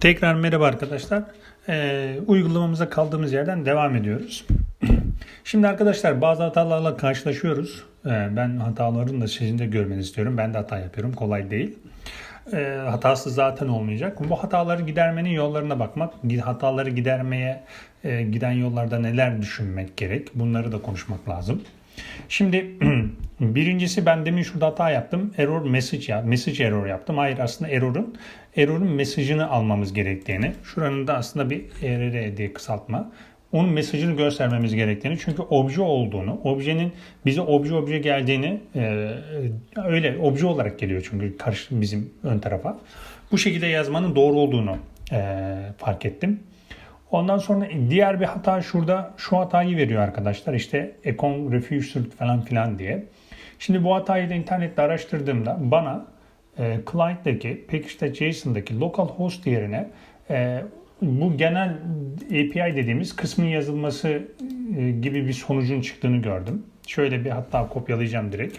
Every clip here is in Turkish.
Tekrar merhaba arkadaşlar. Ee, uygulamamıza kaldığımız yerden devam ediyoruz. Şimdi arkadaşlar bazı hatalarla karşılaşıyoruz. Ee, ben hataların da sizin de görmenizi istiyorum. Ben de hata yapıyorum. Kolay değil. Ee, hatası zaten olmayacak. Bu hataları gidermenin yollarına bakmak, hataları gidermeye e, giden yollarda neler düşünmek gerek. Bunları da konuşmak lazım. Şimdi birincisi ben demin şurada hata yaptım. Error message ya message error yaptım. Hayır aslında error'un error'un mesajını almamız gerektiğini. Şuranın da aslında bir ERR diye kısaltma. Onun mesajını göstermemiz gerektiğini. Çünkü obje olduğunu, objenin bize obje obje geldiğini e, öyle obje olarak geliyor çünkü karşı bizim ön tarafa. Bu şekilde yazmanın doğru olduğunu e, fark ettim. Ondan sonra diğer bir hata şurada şu hatayı veriyor arkadaşlar. İşte Econ Refused falan filan diye. Şimdi bu hatayı da internette araştırdığımda bana e, client'teki package.json'daki localhost yerine e, bu genel API dediğimiz kısmın yazılması e, gibi bir sonucun çıktığını gördüm. Şöyle bir hatta kopyalayacağım direkt.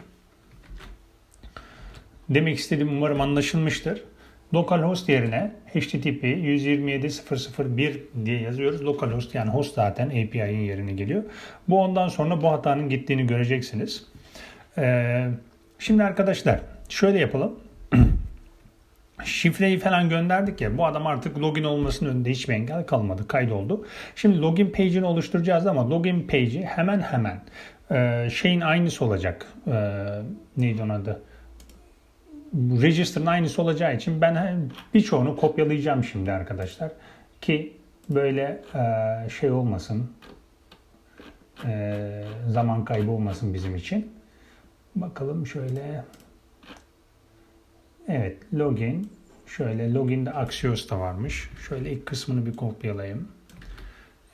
Demek istediğim umarım anlaşılmıştır. Localhost yerine HTTP 127.0.0.1 diye yazıyoruz. Localhost yani host zaten API'nin yerine geliyor. Bu ondan sonra bu hatanın gittiğini göreceksiniz. Ee, şimdi arkadaşlar şöyle yapalım. Şifreyi falan gönderdik ya bu adam artık login olmasının önünde hiçbir engel kalmadı kaydoldu. Şimdi login page'ini oluşturacağız ama login page'i hemen hemen e, şeyin aynısı olacak. E, neydi onun adı? Register'ın aynısı olacağı için ben birçoğunu kopyalayacağım şimdi arkadaşlar. Ki böyle e, şey olmasın, e, zaman kaybı olmasın bizim için. Bakalım şöyle. Evet, login. Şöyle login'de Axios da varmış. Şöyle ilk kısmını bir kopyalayayım.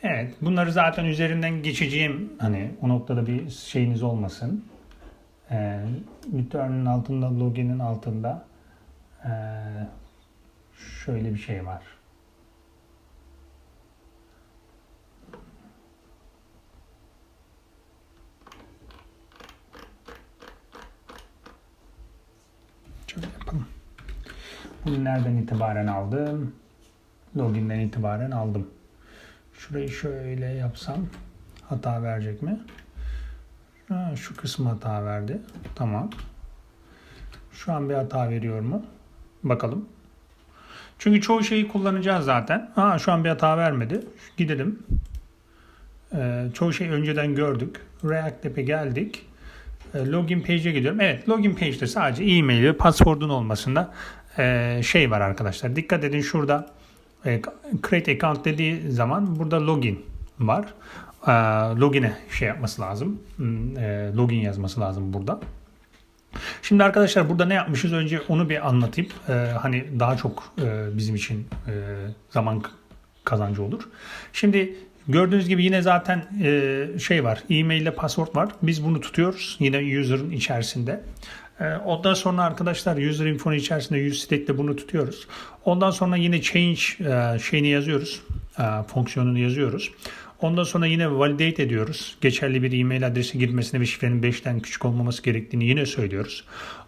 Evet, bunları zaten üzerinden geçeceğim. Hani o noktada bir şeyiniz olmasın e, return'ün altında login'in altında e, şöyle bir şey var. Şöyle yapalım. Bunu nereden itibaren aldım? Login'den itibaren aldım. Şurayı şöyle yapsam hata verecek mi? Ha, şu kısmı hata verdi. Tamam. Şu an bir hata veriyor mu? Bakalım. Çünkü çoğu şeyi kullanacağız zaten. Ha, şu an bir hata vermedi. Gidelim. Ee, çoğu şeyi önceden gördük. React App'e geldik. Ee, login page'e gidiyorum. Evet login page'de sadece e-mail ve password'un olmasında e, şey var arkadaşlar. Dikkat edin şurada e, create account dediği zaman burada login var. Ee, login'e şey yapması lazım. Hmm, e, login yazması lazım burada. Şimdi arkadaşlar burada ne yapmışız? Önce onu bir anlatayım. Ee, hani daha çok e, bizim için e, zaman kazancı olur. Şimdi gördüğünüz gibi yine zaten şey var. E-mail ile password var. Biz bunu tutuyoruz. Yine user'ın içerisinde. Ondan sonra arkadaşlar user info'nun içerisinde use state'de bunu tutuyoruz. Ondan sonra yine change şeyini yazıyoruz. Fonksiyonunu yazıyoruz. Ondan sonra yine validate ediyoruz. Geçerli bir e-mail adresi girmesine ve şifrenin 5'ten küçük olmaması gerektiğini yine söylüyoruz.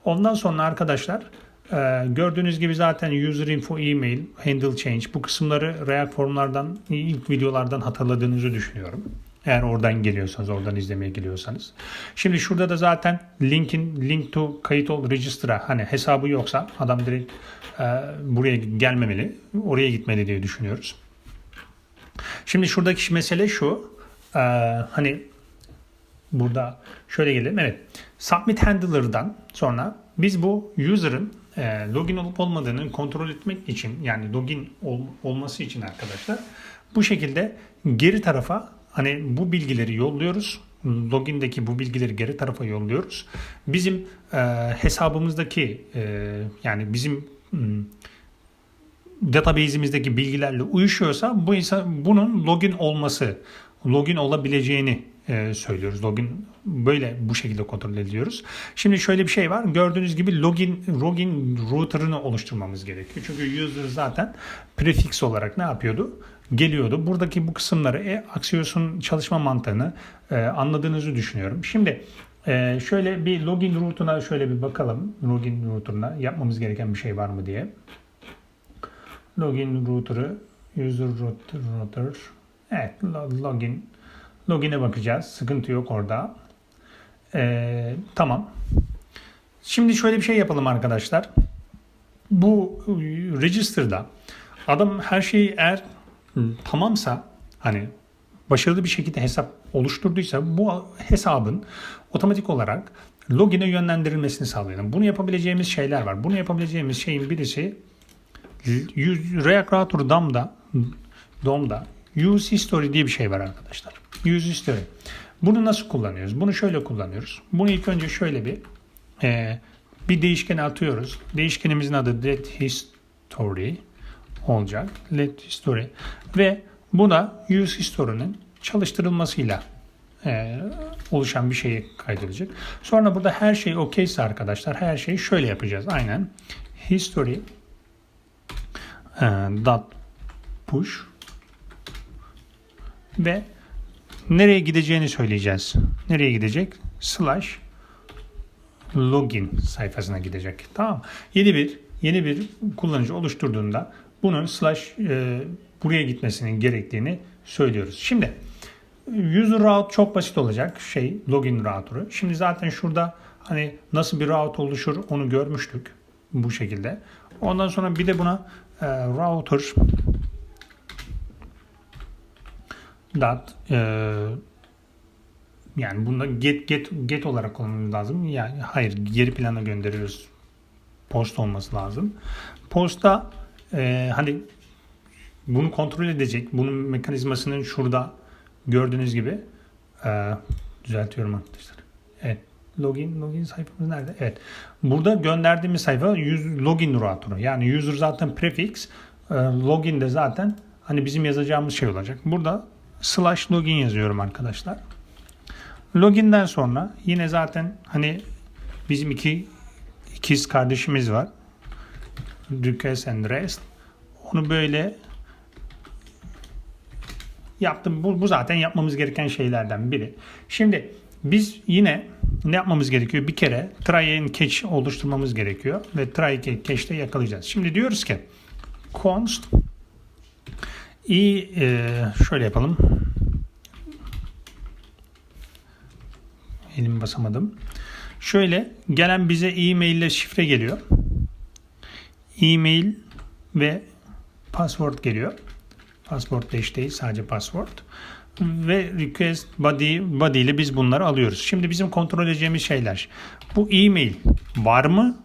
Ondan sonra arkadaşlar e, gördüğünüz gibi zaten user info email, handle change bu kısımları React formlardan ilk videolardan hatırladığınızı düşünüyorum. Eğer oradan geliyorsanız, oradan izlemeye geliyorsanız. Şimdi şurada da zaten linkin link to kayıt ol register'a hani hesabı yoksa adam direkt e, buraya gelmemeli, oraya gitmeli diye düşünüyoruz. Şimdi şuradaki mesele şu. E, hani burada şöyle gelelim. Evet. Submit handler'dan sonra biz bu user'ın e, login olup olmadığını kontrol etmek için yani login ol, olması için arkadaşlar bu şekilde geri tarafa hani bu bilgileri yolluyoruz. Login'deki bu bilgileri geri tarafa yolluyoruz. Bizim e, hesabımızdaki e, yani bizim hmm, database'imizdeki bilgilerle uyuşuyorsa bu insan bunun login olması, login olabileceğini e, söylüyoruz. Login böyle bu şekilde kontrol ediyoruz. Şimdi şöyle bir şey var. Gördüğünüz gibi login login router'ını oluşturmamız gerekiyor. Çünkü user zaten prefix olarak ne yapıyordu? Geliyordu. Buradaki bu kısımları e, Axios'un çalışma mantığını e, anladığınızı düşünüyorum. Şimdi e, şöyle bir login route'una şöyle bir bakalım. Login router'ına yapmamız gereken bir şey var mı diye. Login router'ı user router, router. Evet lo- login login'e bakacağız. Sıkıntı yok orada. Ee, tamam. Şimdi şöyle bir şey yapalım arkadaşlar. Bu e, register'da adam her şeyi eğer tamamsa hani başarılı bir şekilde hesap oluşturduysa bu hesabın otomatik olarak login'e yönlendirilmesini sağlayalım. Bunu yapabileceğimiz şeyler var. Bunu yapabileceğimiz şeyin birisi React Router DOM'da DOM'da Use History diye bir şey var arkadaşlar. Use History. Bunu nasıl kullanıyoruz? Bunu şöyle kullanıyoruz. Bunu ilk önce şöyle bir e, bir değişkene atıyoruz. Değişkenimizin adı let history olacak. Let history ve buna use history'nin çalıştırılmasıyla e, oluşan bir şeyi kaydedecek. Sonra burada her şey okeyse arkadaşlar her şeyi şöyle yapacağız. Aynen history e, dot push ve nereye gideceğini söyleyeceğiz. Nereye gidecek? Slash login sayfasına gidecek. Tamam. Yeni bir yeni bir kullanıcı oluşturduğunda bunun slash e, buraya gitmesinin gerektiğini söylüyoruz. Şimdi user route çok basit olacak. Şey login router'ı. Şimdi zaten şurada hani nasıl bir route oluşur onu görmüştük bu şekilde. Ondan sonra bir de buna router dot e, yani bunda get get get olarak kullanmamız lazım. Yani hayır geri plana gönderiyoruz. Post olması lazım. Posta e, hani bunu kontrol edecek. Bunun mekanizmasının şurada gördüğünüz gibi e, düzeltiyorum arkadaşlar. Evet. Login, login sayfamız nerede? Evet. Burada gönderdiğimiz sayfa login router'ı. Yani user zaten prefix. E, login de zaten hani bizim yazacağımız şey olacak. Burada slash login yazıyorum arkadaşlar. Login'den sonra yine zaten hani bizim iki ikiz kardeşimiz var. Request and rest. Onu böyle yaptım. Bu, bu zaten yapmamız gereken şeylerden biri. Şimdi biz yine ne yapmamız gerekiyor? Bir kere try and catch oluşturmamız gerekiyor ve try and catch'te yakalayacağız. Şimdi diyoruz ki const i e, şöyle yapalım. Elimi basamadım. Şöyle gelen bize e-mail ile şifre geliyor. E-mail ve password geliyor. Password dash değil sadece password. Ve request body, body ile biz bunları alıyoruz. Şimdi bizim kontrol edeceğimiz şeyler. Bu e-mail var mı?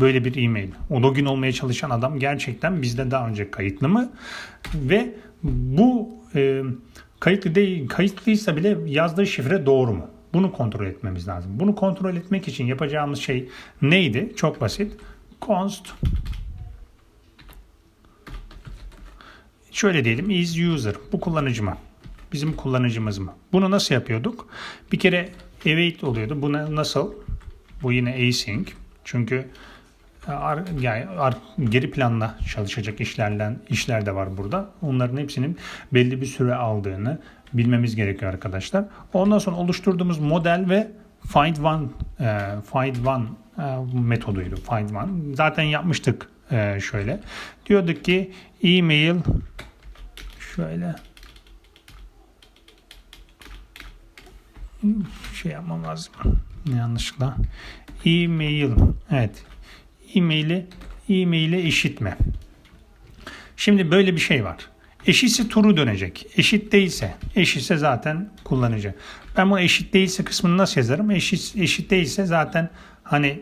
Böyle bir e-mail. O login olmaya çalışan adam gerçekten bizde daha önce kayıtlı mı? Ve bu e, kayıtlı değil, kayıtlıysa bile yazdığı şifre doğru mu? Bunu kontrol etmemiz lazım. Bunu kontrol etmek için yapacağımız şey neydi? Çok basit. Const şöyle diyelim is user. Bu kullanıcı mı? Bizim kullanıcımız mı? Bunu nasıl yapıyorduk? Bir kere await oluyordu. Bu nasıl? Bu yine async. Çünkü ar, yani ar, geri planla çalışacak işlerden işler de var burada. Onların hepsinin belli bir süre aldığını bilmemiz gerekiyor arkadaşlar. Ondan sonra oluşturduğumuz model ve find one e, find one e, metoduydu. Find one. Zaten yapmıştık e, şöyle. Diyorduk ki email şöyle şey yapmam lazım. Yanlışlıkla. E-mail. Evet. E-mail'i e-mail'e eşitme. Şimdi böyle bir şey var. Eşitse turu dönecek. Eşit değilse, eşitse zaten kullanıcı. Ben bu eşit değilse kısmını nasıl yazarım? Eşit, eşit değilse zaten hani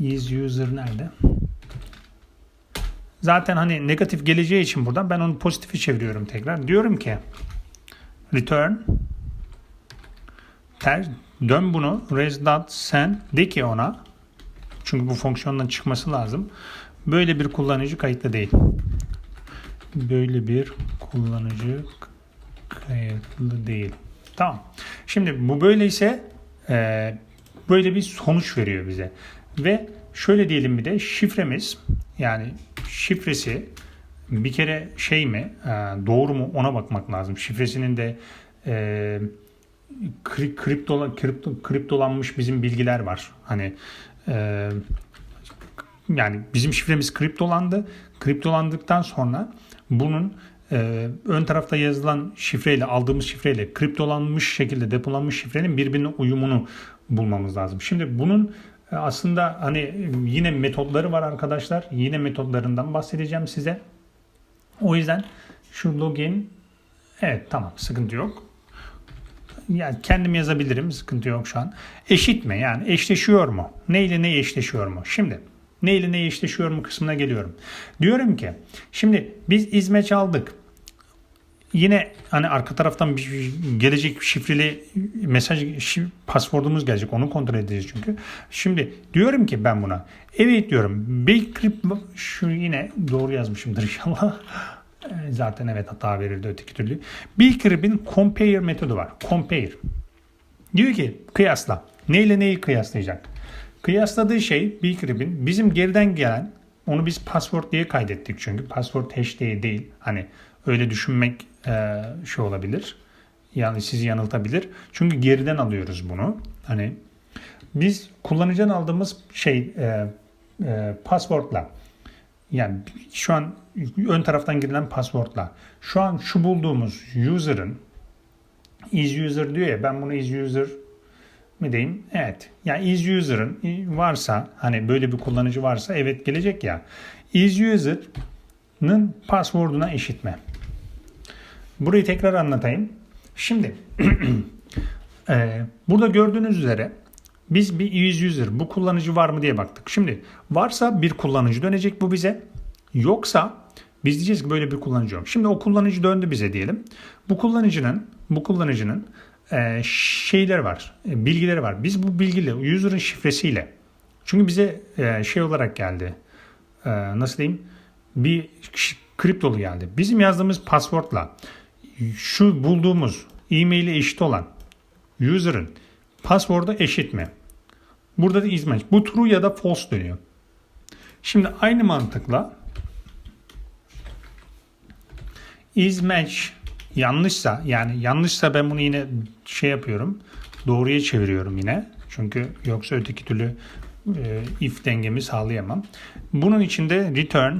is user nerede? Zaten hani negatif geleceği için buradan ben onu pozitife çeviriyorum tekrar. Diyorum ki return ter, dön bunu res dot send de ki ona çünkü bu fonksiyondan çıkması lazım. Böyle bir kullanıcı kayıtlı değil böyle bir kullanıcı kayıtlı değil. Tamam. Şimdi bu böyleyse e, böyle bir sonuç veriyor bize. Ve şöyle diyelim bir de şifremiz yani şifresi bir kere şey mi e, doğru mu ona bakmak lazım. Şifresinin de e, kripto, kripto, kriptolanmış bizim bilgiler var. Hani e, yani bizim şifremiz kriptolandı. Kriptolandıktan sonra bunun e, ön tarafta yazılan şifreyle aldığımız şifreyle kriptolanmış şekilde depolanmış şifrenin birbirine uyumunu bulmamız lazım. Şimdi bunun e, aslında hani yine metotları var arkadaşlar. Yine metotlarından bahsedeceğim size. O yüzden şu login evet tamam sıkıntı yok. Yani kendim yazabilirim sıkıntı yok şu an. Eşit mi yani eşleşiyor mu? Ne ile ne eşleşiyor mu? Şimdi ne ile ne eşleşiyor mu kısmına geliyorum. Diyorum ki şimdi biz izmeç aldık. Yine hani arka taraftan bir gelecek şifreli mesaj password'umuz gelecek. Onu kontrol edeceğiz çünkü. Şimdi diyorum ki ben buna evet diyorum. Bcrypt şu yine doğru yazmışımdır inşallah. E, Zaten evet hata verildi öteki türlü. Bcrypt'in compare metodu var. Compare. Diyor ki kıyasla. Neyle neyi kıyaslayacak? Kıyasladığı şey Bcrypt'in bizim geriden gelen onu biz password diye kaydettik çünkü. Password hash diye değil. Hani öyle düşünmek e, şey olabilir. Yani sizi yanıltabilir. Çünkü geriden alıyoruz bunu. Hani biz kullanıcıdan aldığımız şey e, e, passwordla yani şu an ön taraftan girilen passwordla şu an şu bulduğumuz user'ın is user diyor ya ben bunu is user mi diyeyim? Evet. Yani is user'ın varsa hani böyle bir kullanıcı varsa evet gelecek ya. Is user'ın password'una eşitme. Burayı tekrar anlatayım. Şimdi e, burada gördüğünüz üzere biz bir is user bu kullanıcı var mı diye baktık. Şimdi varsa bir kullanıcı dönecek bu bize. Yoksa biz diyeceğiz ki böyle bir kullanıcı yok. Şimdi o kullanıcı döndü bize diyelim. Bu kullanıcının bu kullanıcının e, şeyleri var, e, bilgileri var. Biz bu bilgiyle user'ın şifresiyle çünkü bize e, şey olarak geldi. E, nasıl diyeyim? Bir kriptolu geldi. Bizim yazdığımız passwordla şu bulduğumuz e-mail'e eşit olan user'ın password'a eşit mi? Burada da izmaç. Bu true ya da false dönüyor. Şimdi aynı mantıkla is match yanlışsa yani yanlışsa ben bunu yine şey yapıyorum. Doğruya çeviriyorum yine. Çünkü yoksa öteki türlü e, if dengemi sağlayamam. Bunun içinde return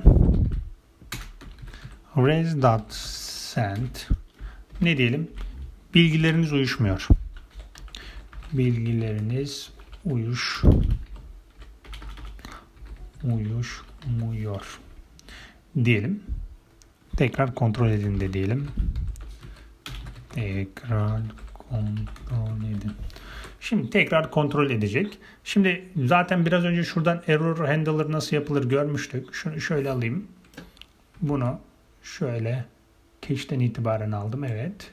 res dot send ne diyelim? Bilgileriniz uyuşmuyor. Bilgileriniz uyuş uyuşmuyor diyelim. Tekrar kontrol edin de diyelim. Tekrar kontrol edin. Şimdi tekrar kontrol edecek. Şimdi zaten biraz önce şuradan error handler nasıl yapılır görmüştük. Şunu şöyle alayım. Bunu şöyle cache'den itibaren aldım. Evet.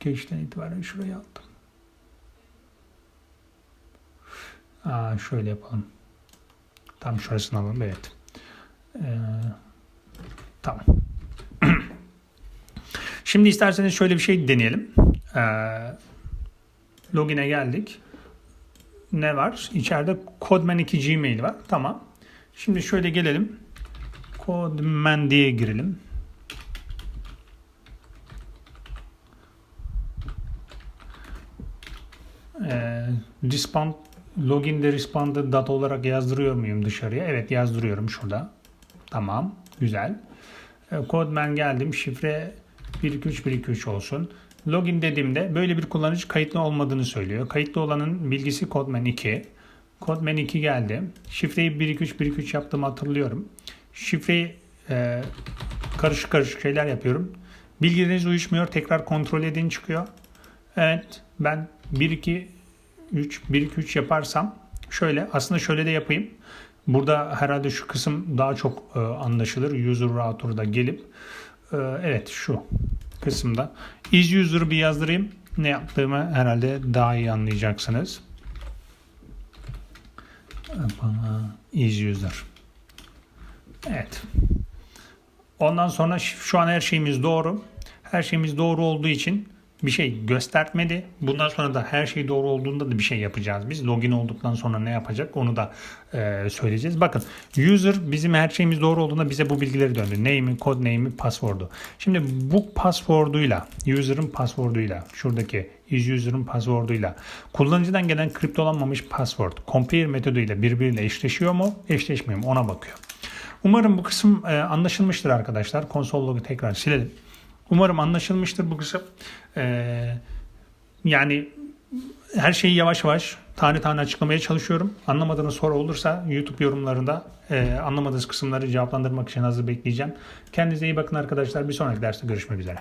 Cache'den itibaren şuraya aldım. Aa, şöyle yapalım. Tam şurasını alalım. Evet. Ee, tamam. Şimdi isterseniz şöyle bir şey deneyelim. Ee, login'e geldik. Ne var? İçeride Codeman 2 Gmail var. Tamam. Şimdi şöyle gelelim. Codeman diye girelim. Ee, respond login'de respond'ı data olarak yazdırıyor muyum dışarıya? Evet yazdırıyorum şurada. Tamam. Güzel. Ee, Codeman geldim. Şifre 123 olsun. Login dediğimde böyle bir kullanıcı kayıtlı olmadığını söylüyor. Kayıtlı olanın bilgisi Codeman 2. Codeman 2 geldi. Şifreyi 123 yaptığımı hatırlıyorum. Şifreyi e, karışık karışık şeyler yapıyorum. Bilgileriniz uyuşmuyor. Tekrar kontrol edin çıkıyor. Evet ben 1 2 3 1 2 3 yaparsam şöyle aslında şöyle de yapayım. Burada herhalde şu kısım daha çok e, anlaşılır. User router'da gelip evet şu kısımda is user'ı bir yazdırayım. Ne yaptığımı herhalde daha iyi anlayacaksınız. Bana is user. Evet. Ondan sonra şu an her şeyimiz doğru. Her şeyimiz doğru olduğu için bir şey göstermedi. Bundan sonra da her şey doğru olduğunda da bir şey yapacağız biz. Login olduktan sonra ne yapacak onu da e, söyleyeceğiz. Bakın user bizim her şeyimiz doğru olduğunda bize bu bilgileri döndü. Name'i, kod name'i, password'u. Şimdi bu password'uyla, user'ın password'uyla, şuradaki is user'ın password'uyla kullanıcıdan gelen kriptolanmamış password compare metoduyla birbiriyle eşleşiyor mu, eşleşmiyor mu ona bakıyor. Umarım bu kısım e, anlaşılmıştır arkadaşlar. Konsol logu tekrar silelim. Umarım anlaşılmıştır bu kısım. E, yani her şeyi yavaş yavaş tane tane açıklamaya çalışıyorum. Anlamadığınız soru olursa YouTube yorumlarında e, anlamadığınız kısımları cevaplandırmak için hazır bekleyeceğim. Kendinize iyi bakın arkadaşlar. Bir sonraki derste görüşmek üzere.